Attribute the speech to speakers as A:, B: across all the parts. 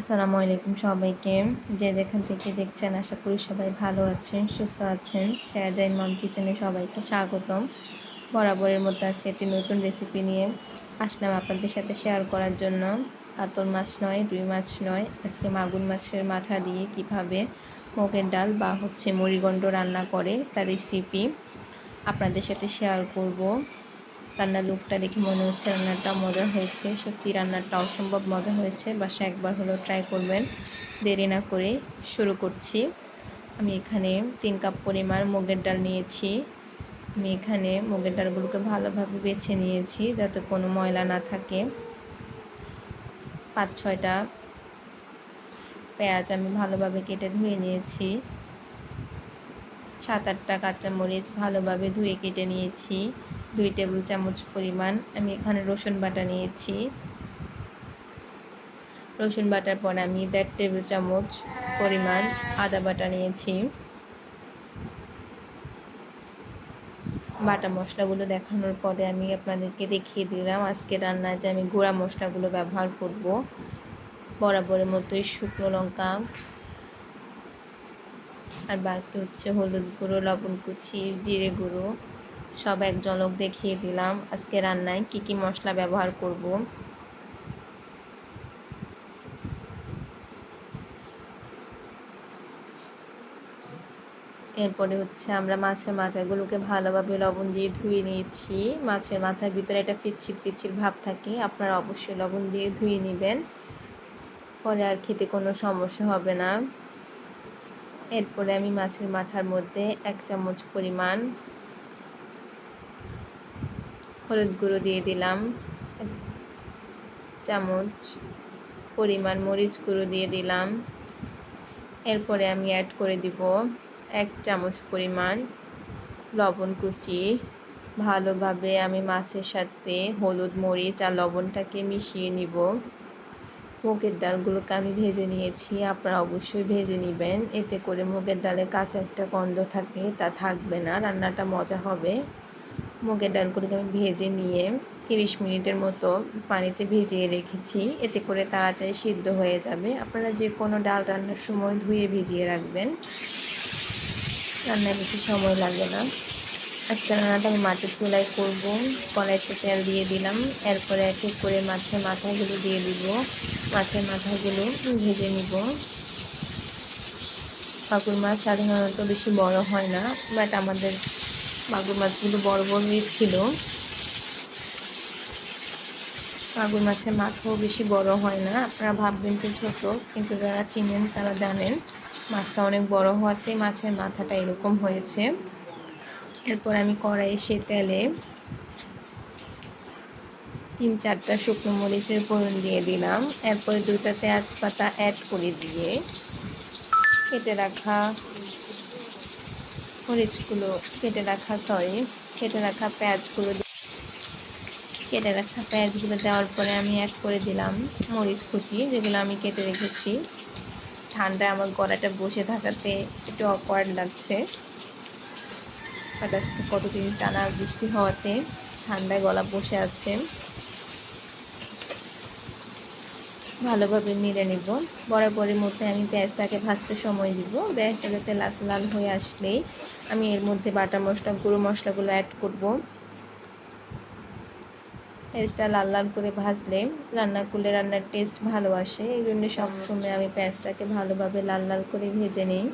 A: আসসালামু আলাইকুম সবাইকে। যে যেখান থেকে দেখছেন, আশা করি সবাই ভালো আছেন, সুস্থ আছেন। শেয়ারজাইন মম কিচেনে সবাইকে স্বাগতম। বরাবরের মতো আজকে একটি নতুন রেসিপি নিয়ে আসলাম আপনাদের সাথে শেয়ার করার জন্য। কাতল মাছ নয়, রুই মাছ নয়, আজকে মাগুর মাছের মাথা দিয়ে কীভাবে মুগের ডাল বা হচ্ছে মুড়িগণ্ড রান্না করে তার রেসিপি আপনাদের সাথে শেয়ার করব। রান্নার লুকটা দেখে মনে হচ্ছে রান্নাটা মজা হয়েছে। সত্যি রান্নাটা অসম্ভব মজা হয়েছে। বাসা একবার হলেও ট্রাই করবেন। দেরি না করে শুরু করছি। আমি এখানে তিন কাপ পরিমাণ মুগের ডাল নিয়েছি। আমি এখানে মুগের ডালগুলোকে ভালোভাবে বেছে নিয়েছি যাতে কোনো ময়লা না থাকে। পাঁচ, ছয়টা পেঁয়াজ আমি ভালোভাবে কেটে ধুয়ে নিয়েছি। সাত, আটটা কাঁচামরিচ ভালোভাবে ধুয়ে কেটে নিয়েছি। দুই টেবিল চামচ পরিমাণ আমি এখানে রসুন বাটা নিয়েছি। রসুন বাটার পর আমি দেড় টেবিল চামচ পরিমাণ আদা বাটা নিয়েছি। বাটা মশলাগুলো দেখানোর পরে আমি আপনাদেরকে দেখিয়ে দিলাম আজকে রান্নায় যে আমি গুঁড়া মশলাগুলো ব্যবহার করব। বরাবরের মতোই শুকনো লঙ্কা আর বাকি হচ্ছে হলুদ গুঁড়ো, লবণ কুচি, জিরে গুঁড়ো। সব এক জলক দেখিয়ে দিলাম। আজকে রান্নায় কি কি মশলা ব্যবহার করব? এরপরে হচ্ছে আমরা মাছের মাথাগুলোকে ভালোভাবে লবণ দিয়ে ধুয়ে নিয়েছি। মাছের মাথার ভিতরে একটা ফিচ্ছিল ফিচ্ছির ভাব থাকে, আপনারা অবশ্যই লবণ দিয়ে ধুয়ে নেবেন। পরে আর খেতে কোনো সমস্যা হবে না। এরপরে আমি মাছের মাথার মধ্যে এক চামচ পরিমাণ হলুদ গুঁড়ো দিয়ে দিলাম, চামচ পরিমাণ মরিচ গুঁড়ো দিয়ে দিলাম। এরপরে আমি অ্যাড করে দিব এক চামচ পরিমাণ লবণ কুচি। ভালোভাবে আমি মাছের সাথে হলুদ, মরিচ আর লবণটাকে মিশিয়ে নিব। মুগের ডালগুলোকে আমি ভেজে নিয়েছি, আপনারা অবশ্যই ভেজে নেবেন। এতে করে মুগের ডালে কাঁচা একটা গন্ধ থাকে, তা থাকবে না, রান্নাটা মজা হবে। মুগের ডালগুলোকে আমি ভেজে নিয়ে তিরিশ মিনিটের মতো পানিতে ভিজিয়ে রেখেছি। এতে করে তাড়াতাড়ি সিদ্ধ হয়ে যাবে। আপনারা যে কোনো ডাল রান্নার সময় ধুয়ে ভিজিয়ে রাখবেন। রান্নায় বেশি সময় লাগে না। আজকে রান্নাটা আমি মাটির চুলায় করব। কড়াইতে তেল দিয়ে দিলাম। এরপরে এক এক করে মাছের মাথাগুলো দিয়ে দিব। মাছের মাথাগুলো ভেজে নিব। কাকুর মাছ সাধারণত বেশি বড় হয় না, বাট আমাদের মাগুর মাছগুলো বড় বড়ই ছিল মাগুর মাছের মাথাও বেশি বড় হয় না। আপনারা ভাববেন যে ছোট, কিন্তু যারা চিনেন তারা জানেন মাছটা অনেক বড় হওয়াতে মাছের মাথাটা এরকম হয়েছে। এরপর আমি কড়াইয়ে সে তেলে তিন চারটা শুকনো মরিচের ফোড়ন দিয়ে দিলাম। এরপরে দুটা তেজপাতা অ্যাড করে দিয়ে কেটে রাখা মরিচগুলো কেটে রাখা সরি কেটে রাখা পেঁয়াজগুলো কেটে রাখা পেঁয়াজগুলো দেওয়ার পরে আমি অ্যাড করে দিলাম মরিচ কুচি, যেগুলো আমি কেটে রেখেছি। ঠান্ডায় আমার গলাটা বসে থাকাতে একটু অকওয়ার্ড লাগছে। হঠাৎ কতদিন টানা বৃষ্টি হওয়াতে ঠান্ডায় গলা বসে আছে। ভালোভাবে নেড়ে নেব। বরাবরের মধ্যে আমি পেঁয়াজটাকে ভাজতে সময় দিব। পেঁয়াজটা যাতে লাল লাল হয়ে আসলেই আমি এর মধ্যে বাটা মশলা, গুঁড়ো মশলাগুলো অ্যাড করব। পেঁয়াজটা লাল লাল করে ভাজলে রান্না করলে রান্নার টেস্ট ভালো আসে। এই জন্য সবসময় আমি পেঁয়াজটাকে ভালোভাবে লাল লাল করে ভেজে নিই।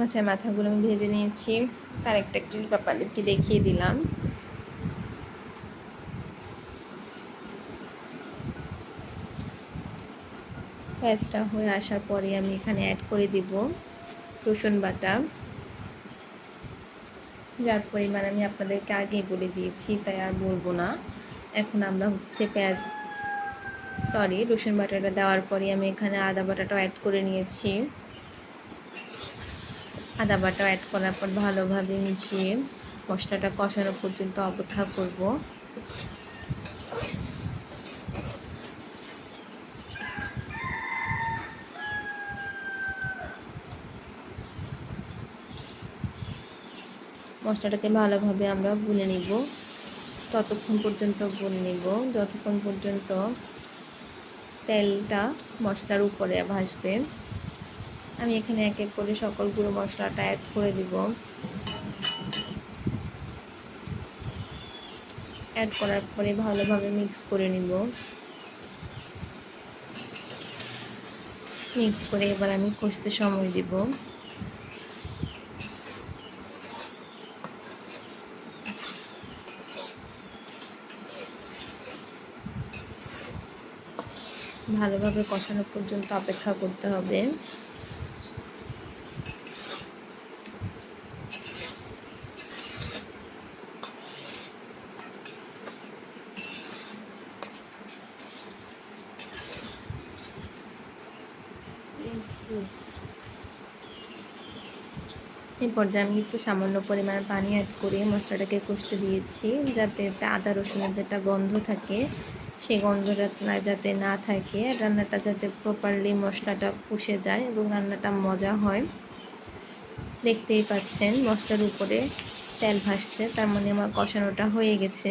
A: মাছের মাথাগুলো আমি ভেজে নিয়েছি। তার একটা ক্লিপ আপনাদেরকে দেখিয়ে দিলাম। পেঁয়াজটা হয়ে আসার পরে আমি এখানে অ্যাড করে দিব রসুন বাটা। যার পরিমাণ আমি আপনাদেরকে আগেই বলে দিয়েছি, তাই আর বলব না। এখন আমরা হচ্ছে পেঁয়াজ সরি রসুন বাটাটা দেওয়ার পরে আমি এখানে আদা বাটাটাও অ্যাড করে নিয়েছি। আদা বাটা অ্যাড করার পর ভালোভাবে মিশিয়ে মশলাটা কষানো পর্যন্ত অপেক্ষা করব। মশলাটাকে ভালোভাবে আমরা বুনে নিব। ততক্ষণ পর্যন্ত বুনে নিব। যতক্ষণ পর্যন্ত তেলটা মশলার উপরে ভাসবে আমি এখানে এক এক করে সকল গুঁড়ো মশলাটা অ্যাড করে দিব। অ্যাড করার পরে ভালোভাবে মিক্স করে নিব। মিক্স করে এবার আমি কষতে সময় দিব। ভালোভাবে কষানো পর্যন্ত অপেক্ষা করতে হবে। এই পর্যায়ে আমি একটু সামান্য পরিমাণে পানি অ্যাড করে মশলাটাকে কষতে দিয়েছি, যাতে আদা, রসুনের যেটা গন্ধ থাকে, সেই গন্ধটা যাতে না থাকে, রান্নাটা যাতে প্রপারলি মশলাটা কষে যায় এবং রান্নাটা মজা হয়। দেখতেই পাচ্ছেন মশলার উপরে তেল ভাসছে, তার মানে আমার কষানোটা হয়ে গেছে।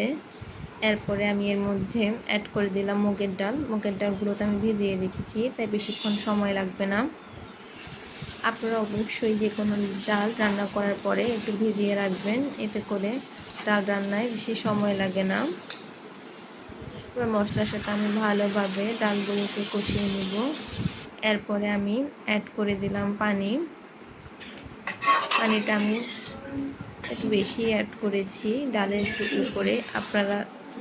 A: এরপরে আমি এর মধ্যে অ্যাড করে দিলাম মুগের ডাল। মুগের ডালগুলোতে আমি ভিজিয়ে রেখেছি, তাই বেশিক্ষণ সময় লাগবে না। আপনারা অবশ্যই যে কোনো ডাল রান্না করার পরে একটু ভিজিয়ে রাখবেন। এতে করে ডাল রান্নায় বেশি সময় লাগে না। পুরো মশলার সাথে আমি ভালোভাবে ডালগুলোকে কষিয়ে নিব। এরপরে আমি অ্যাড করে দিলাম পানি। পানিটা আমি একটু বেশি অ্যাড করেছি ডালের উপরে আপনারা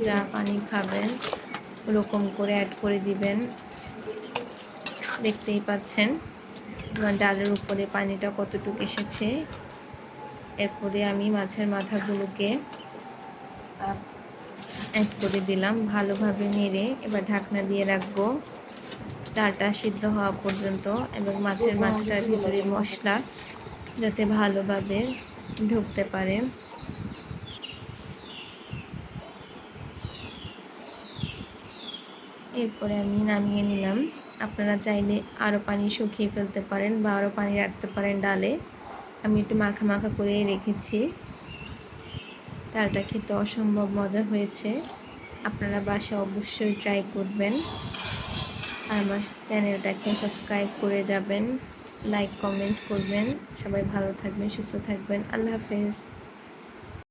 A: যা পানি খাবেন ওরকম করে অ্যাড করে দিবেন। দেখতেই পাচ্ছেন। ডালের উপরে পানিটা কতটুকু এসেছে। এরপরে আমি মাছের মাথাগুলোকে অ্যাড করে দিলাম ভালোভাবে নেড়ে। এবার ঢাকনা দিয়ে রাখব। ডালটা সিদ্ধ হওয়া পর্যন্ত এবং মাছের মাথাটার ভিতরে মশলা যাতে ভালোভাবে ঢুকতে পারে। এরপরে আমি নামিয়ে নিলাম। আপনারা চাইলে আরও পানি শুকিয়ে ফেলতে পারেন বা আরও পানি রাখতে পারেন ডালে। আমি একটু মাখা মাখা করেই রেখেছি। ডালটা খেতে অসম্ভব মজা হয়েছে। আপনারা বাসা অবশ্যই ট্রাই করবেন। আর আমার চ্যানেলটাকে সাবস্ক্রাইব করে যাবেন। লাইক কমেন্ট করবেন। সবাই ভালো থাকবেন, সুস্থ থাকবেন। আল্লাহ হাফেজ।